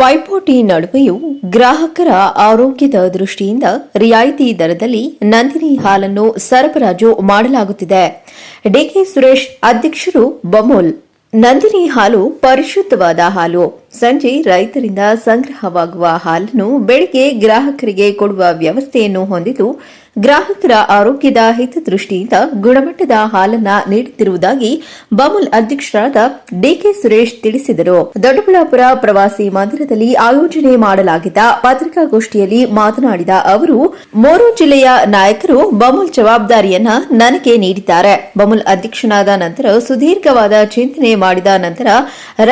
ಪೈಪೋಟಿ ನಡುವೆಯೂ ಗ್ರಾಹಕರ ಆರೋಗ್ಯದ ದೃಷ್ಟಿಯಿಂದ ರಿಯಾಯಿತಿ ದರದಲ್ಲಿ ನಂದಿನಿ ಹಾಲನ್ನು ಸರಬರಾಜು ಮಾಡಲಾಗುತ್ತಿದೆ. ಡಿಕೆ ಸುರೇಶ್ ಅಧ್ಯಕ್ಷರು ಬಮೋಲ್, ನಂದಿನಿ ಹಾಲು ಪರಿಶುದ್ಧವಾದ ಹಾಲು. ಸಂಜೆ ರೈತರಿಂದ ಸಂಗ್ರಹವಾಗುವ ಹಾಲನ್ನು ಬೆಳಗ್ಗೆ ಗ್ರಾಹಕರಿಗೆ ಕೊಡುವ ವ್ಯವಸ್ಥೆಯನ್ನು ಹೊಂದಿದ್ದು, ಗ್ರಾಹಕರ ಆರೋಗ್ಯದ ಹಿತದೃಷ್ಟಿಯಿಂದ ಗುಣಮಟ್ಟದ ಹಾಲನ್ನ ನೀಡುತ್ತಿರುವುದಾಗಿ ಬಮುಲ್ ಅಧ್ಯಕ್ಷರಾದ ಡಿಕೆ ಸುರೇಶ್ ತಿಳಿಸಿದರು. ದೊಡ್ಡಬಳ್ಳಾಪುರ ಪ್ರವಾಸಿ ಮಂದಿರದಲ್ಲಿ ಆಯೋಜನೆ ಮಾಡಲಾಗಿದ್ದ ಪತ್ರಿಕಾಗೋಷ್ಠಿಯಲ್ಲಿ ಮಾತನಾಡಿದ ಅವರು, ಮೂರು ಜಿಲ್ಲೆಯ ನಾಯಕರು ಬಮುಲ್ ಜವಾಬ್ದಾರಿಯನ್ನ ನನಗೆ ನೀಡಿದ್ದಾರೆ. ಬಮುಲ್ ಅಧ್ಯಕ್ಷನಾದ ನಂತರ ಸುದೀರ್ಘವಾದ ಚಿಂತನೆ ಮಾಡಿದ ನಂತರ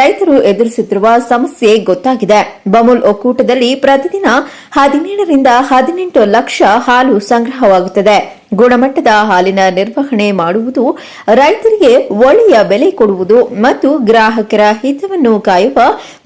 ರೈತರು ಎದುರಿಸುತ್ತಿರುವ ಸಮಸ್ಯೆ ಗೊತ್ತಾಗಿದೆ. ಬಮುಲ್ ಒಕ್ಕೂಟದಲ್ಲಿ ಪ್ರತಿದಿನ ಹದಿನೇಳರಿಂದ ಹದಿನೆಂಟು ಲಕ್ಷ ಹಾಲು ಸಂಗ್ರಹವಾಗುತ್ತದೆ. ಗುಣಮಟ್ಟದ ಹಾಲಿನ ನಿರ್ವಹಣೆ ಮಾಡುವುದು ರೈತರಿಗೆ ಒಳ್ಳೆಯ ಬೆಲೆ ಕೊಡುವುದು ಮತ್ತು ಗ್ರಾಹಕರ ಹಿತವನ್ನು ಕಾಯುವ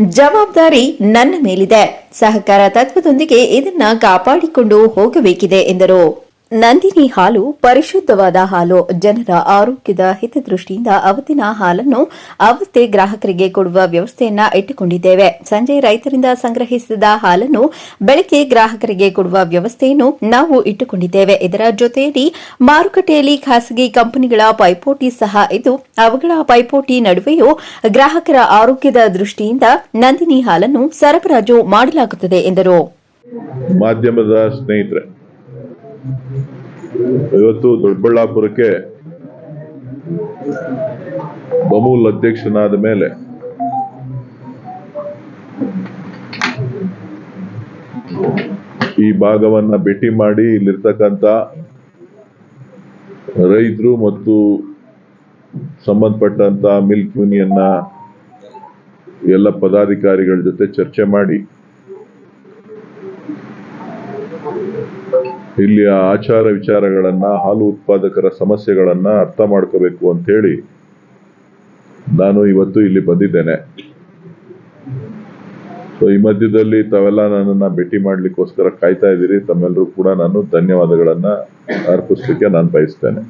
ಜವಾಬ್ದಾರಿ ನನ್ನ ಮೇಲಿದೆ. ಸಹಕಾರ ತತ್ವದೊಂದಿಗೆ ಇದನ್ನ ಕಾಪಾಡಿಕೊಂಡು ಹೋಗಬೇಕಿದೆ ಎಂದರು. ನಂದಿನಿ ಹಾಲು ಪರಿಶುದ್ಧವಾದ ಹಾಲು. ಜನರ ಆರೋಗ್ಯದ ಹಿತದೃಷ್ಟಿಯಿಂದ ಅವತ್ತಿನ ಹಾಲನ್ನು ಅವತ್ತೇ ಗ್ರಾಹಕರಿಗೆ ಕೊಡುವ ವ್ಯವಸ್ಥೆಯನ್ನ ಇಟ್ಟುಕೊಂಡಿದ್ದೇವೆ. ಸಂಜೆ ರೈತರಿಂದ ಸಂಗ್ರಹಿಸಿದ ಹಾಲನ್ನು ಬೆಳಗ್ಗೆ ಗ್ರಾಹಕರಿಗೆ ಕೊಡುವ ವ್ಯವಸ್ಥೆಯನ್ನು ನಾವು ಇಟ್ಟುಕೊಂಡಿದ್ದೇವೆ. ಇದರ ಜೊತೆಯಲ್ಲಿ ಮಾರುಕಟ್ಟೆಯಲ್ಲಿ ಖಾಸಗಿ ಕಂಪನಿಗಳ ಪೈಪೋಟಿ ಸಹ ಇದ್ದು, ಅವುಗಳ ಪೈಪೋಟಿ ನಡುವೆಯೂ ಗ್ರಾಹಕರ ಆರೋಗ್ಯದ ದೃಷ್ಟಿಯಿಂದ ನಂದಿನಿ ಹಾಲನ್ನು ಸರಬರಾಜು ಮಾಡಲಾಗುತ್ತದೆ ಎಂದರು. ಮಾಧ್ಯಮದ ಸ್ನೇಹಿತರೆ ಇವತ್ತು ದೊಡ್ಡಬಳ್ಳಾಪುರಕ್ಕೆ ಬಮೂಲ್ ಅಧ್ಯಕ್ಷನಾದ ಮೇಲೆ ಈ ಭಾಗವನ್ನ ಭೇಟಿ ಮಾಡಿ ಇಲ್ಲಿರ್ತಕ್ಕಂಥ ರೈತರು ಮತ್ತು ಸಂಬಂಧಪಟ್ಟಂತ ಮಿಲ್ಕ್ ಯೂನಿಯನ್ನ ಎಲ್ಲ ಪದಾಧಿಕಾರಿಗಳ ಜೊತೆ ಚರ್ಚೆ ಮಾಡಿ ಇಲ್ಲಿಯ ಆಚಾರ ವಿಚಾರಗಳನ್ನು, ಹಾಲು ಉತ್ಪಾದಕರ ಸಮಸ್ಯೆಗಳನ್ನು ಅರ್ಥ ಮಾಡ್ಕೋಬೇಕು ಅಂತ ಹೇಳಿ ನಾನು ಇವತ್ತು ಇಲ್ಲಿ ಬಂದಿದ್ದೇನೆ. ಸೊ ಈ ಮಧ್ಯದಲ್ಲಿ ತಾವೆಲ್ಲ ನನ್ನನ್ನ ಭೇಟಿ ಮಾಡಲಿಕ್ಕೋಸ್ಕರ ಕಾಯ್ತಾ ಇದ್ದೀರಿ. ತಮ್ಮೆಲ್ಲರೂ ಕೂಡ ನಾನು ಧನ್ಯವಾದಗಳನ್ನು ಅರ್ಪಿಸ್ಲಿಕ್ಕೆ ನಾನು ಬಯಸ್ತೇನೆ.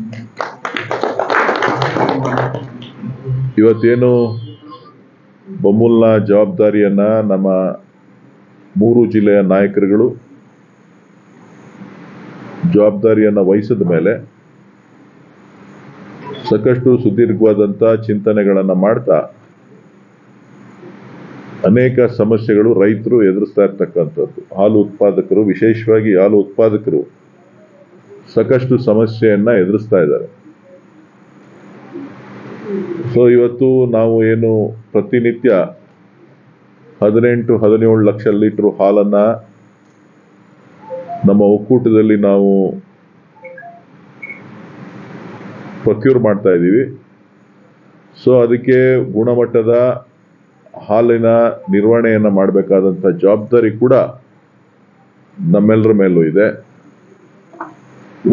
ಇವತ್ತೇನು ಬಮೂಲ್ನ ಜವಾಬ್ದಾರಿಯನ್ನ ನಮ್ಮ ಮೂರು ಜಿಲ್ಲೆಯ ನಾಯಕರುಗಳು ಜವಾಬ್ದಾರಿಯನ್ನ ವಹಿಸಿದ ಮೇಲೆ ಸಾಕಷ್ಟು ಸುದೀರ್ಘವಾದಂತ ಚಿಂತನೆಗಳನ್ನು ಮಾಡ್ತಾ ಅನೇಕ ಸಮಸ್ಯೆಗಳು ರೈತರು ಎದುರಿಸ್ತಾ ಇರ್ತಕ್ಕಂಥದ್ದು. ಹಾಲು ಉತ್ಪಾದಕರು, ವಿಶೇಷವಾಗಿ ಹಾಲು ಉತ್ಪಾದಕರು ಸಾಕಷ್ಟು ಸಮಸ್ಯೆಯನ್ನ ಎದುರಿಸ್ತಾ ಇದ್ದಾರೆ. ಸೊ ಇವತ್ತು ನಾವು ಏನು ಪ್ರತಿನಿತ್ಯ ಹದಿನೆಂಟು, ಹದಿನೇಳು ಲಕ್ಷ ಲೀಟರ್ ಹಾಲನ್ನ ನಮ್ಮ ಒಕ್ಕೂಟದಲ್ಲಿ ನಾವು ಪ್ರೊಕ್ಯೂರ್ ಮಾಡ್ತಾ ಇದ್ದೀವಿ. ಸೊ ಅದಕ್ಕೆ ಗುಣಮಟ್ಟದ ಹಾಲಿನ ನಿರ್ವಹಣೆಯನ್ನು ಮಾಡಬೇಕಾದಂಥ ಜವಾಬ್ದಾರಿ ಕೂಡ ನಮ್ಮೆಲ್ಲರ ಮೇಲೂ ಇದೆ.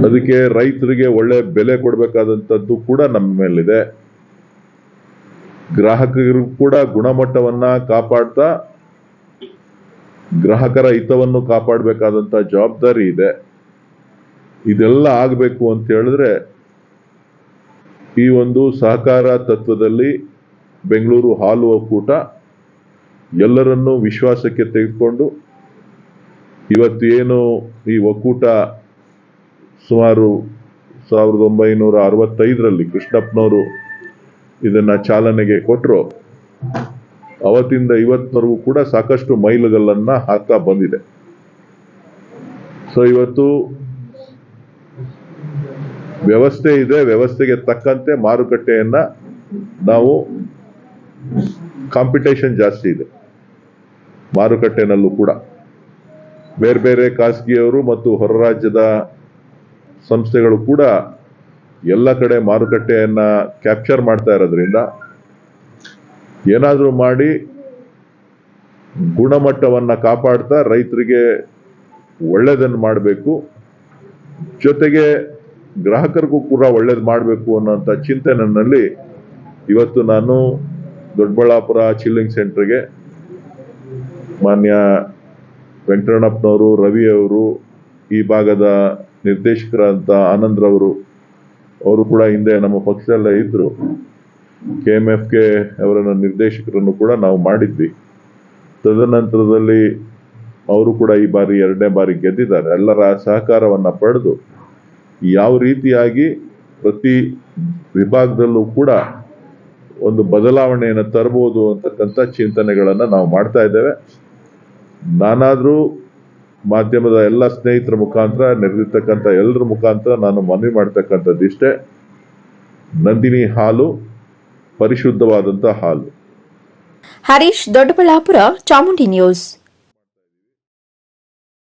ಅದಕ್ಕೆ ರೈತರಿಗೆ ಒಳ್ಳೆ ಬೆಲೆ ಕೊಡಬೇಕಾದಂಥದ್ದು ಕೂಡ ನಮ್ಮ ಮೇಲಿದೆ. ಗ್ರಾಹಕರಿಗೂ ಕೂಡ ಗುಣಮಟ್ಟವನ್ನು ಕಾಪಾಡ್ತಾ ಗ್ರಾಹಕರ ಹಿತವನ್ನು ಕಾಪಾಡಬೇಕಾದಂತ ಜವಾಬ್ದಾರಿ ಇದೆ. ಇದೆಲ್ಲ ಆಗಬೇಕು ಅಂತ ಹೇಳಿದ್ರೆ ಈ ಒಂದು ಸಹಕಾರ ತತ್ವದಲ್ಲಿ ಬೆಂಗಳೂರು ಹಾಲು ಒಕ್ಕೂಟ ಎಲ್ಲರನ್ನೂ ವಿಶ್ವಾಸಕ್ಕೆ ತೆಗೆದುಕೊಂಡು ಇವತ್ತು ಏನು ಈ ಒಕ್ಕೂಟ ಸುಮಾರು ಸಾವಿರದ ಒಂಬೈನೂರ ಅರವತ್ತೈದರಲ್ಲಿ ಕೃಷ್ಣಪ್ಪನವರು ಇದನ್ನು ಚಾಲನೆಗೆ ಕೊಟ್ಟರು ಅವತ್ತಿಂದ ಇವತ್ತಿನವರೆಗೂ ಕೂಡ ಸಾಕಷ್ಟು ಮೈಲುಗಲ್ಲನ್ನ ಹಾಕ್ತಾ ಬಂದಿದೆ. ಸೊ ಇವತ್ತು ವ್ಯವಸ್ಥೆ ಇದೆ, ವ್ಯವಸ್ಥೆಗೆ ತಕ್ಕಂತೆ ಮಾರುಕಟ್ಟೆಯನ್ನ ನಾವು ಕಾಂಪಿಟೇಷನ್ ಜಾಸ್ತಿ ಇದೆ, ಮಾರುಕಟ್ಟೆನಲ್ಲೂ ಕೂಡ. ಬೇರೆ ಬೇರೆ ಖಾಸಗಿಯವರು ಮತ್ತು ಹೊರ ರಾಜ್ಯದ ಸಂಸ್ಥೆಗಳು ಕೂಡ ಎಲ್ಲ ಕಡೆ ಮಾರುಕಟ್ಟೆಯನ್ನ ಕ್ಯಾಪ್ಚರ್ ಮಾಡ್ತಾ ಇರೋದ್ರಿಂದ ಏನಾದರೂ ಮಾಡಿ ಗುಣಮಟ್ಟವನ್ನು ಕಾಪಾಡ್ತಾ ರೈತರಿಗೆ ಒಳ್ಳೆಯದನ್ನು ಮಾಡಬೇಕು. ಜೊತೆಗೆ ಗ್ರಾಹಕರಿಗೂ ಕೂಡ ಒಳ್ಳೇದು ಮಾಡಬೇಕು ಅನ್ನೋಂಥ ಚಿಂತೆ ನನ್ನಲ್ಲಿ ಇವತ್ತು ನಾನು ದೊಡ್ಡಬಳ್ಳಾಪುರ ಚಿಲ್ಲಿಂಗ್ ಸೆಂಟರ್ಗೆ ಮಾನ್ಯ ವೆಂಕಟರಣಪ್ಪನವರು ರವಿ ಅವರು, ಈ ಭಾಗದ ನಿರ್ದೇಶಕರಾದಂಥ ಆನಂದ್ರವರು ಅವರು ಕೂಡ ಹಿಂದೆ ನಮ್ಮ ಪಕ್ಷದಲ್ಲೇ ಇದ್ರು. ಕೆ ಎಂ ಎಫ್ ಕೆ ಅವರನ್ನ ನಿರ್ದೇಶಕರನ್ನು ಕೂಡ ನಾವು ಮಾಡಿದ್ವಿ. ತದನಂತರದಲ್ಲಿ ಅವರು ಕೂಡ ಈ ಬಾರಿ ಎರಡನೇ ಬಾರಿ ಗೆದ್ದಿದ್ದಾರೆ. ಎಲ್ಲರ ಸಹಕಾರವನ್ನು ಪಡೆದು ಯಾವ ರೀತಿಯಾಗಿ ಪ್ರತಿ ವಿಭಾಗದಲ್ಲೂ ಕೂಡ ಒಂದು ಬದಲಾವಣೆಯನ್ನು ತರಬಹುದು ಅಂತಕ್ಕಂಥ ಚಿಂತನೆಗಳನ್ನು ನಾವು ಮಾಡ್ತಾ ಇದ್ದೇವೆ. ನಾನಾದರೂ ಮಾಧ್ಯಮದ ಎಲ್ಲ ಸ್ನೇಹಿತರ ಮುಖಾಂತರ, ನೆರೆದಿರ್ತಕ್ಕಂಥ ಎಲ್ಲರ ಮುಖಾಂತರ ನಾನು ಮನವಿ ಮಾಡ್ತಕ್ಕಂಥದ್ದು ಇಷ್ಟೇ ನಂದಿನಿ ಹಾಲು ಪರಿಶುದ್ಧವಾದಂಥ ಹಾಲು. ಹರೀಶ್ ದೊಡ್ಡಬಳ್ಳಾಪುರ ಚಾಮುಂಡಿ ನ್ಯೂಸ್.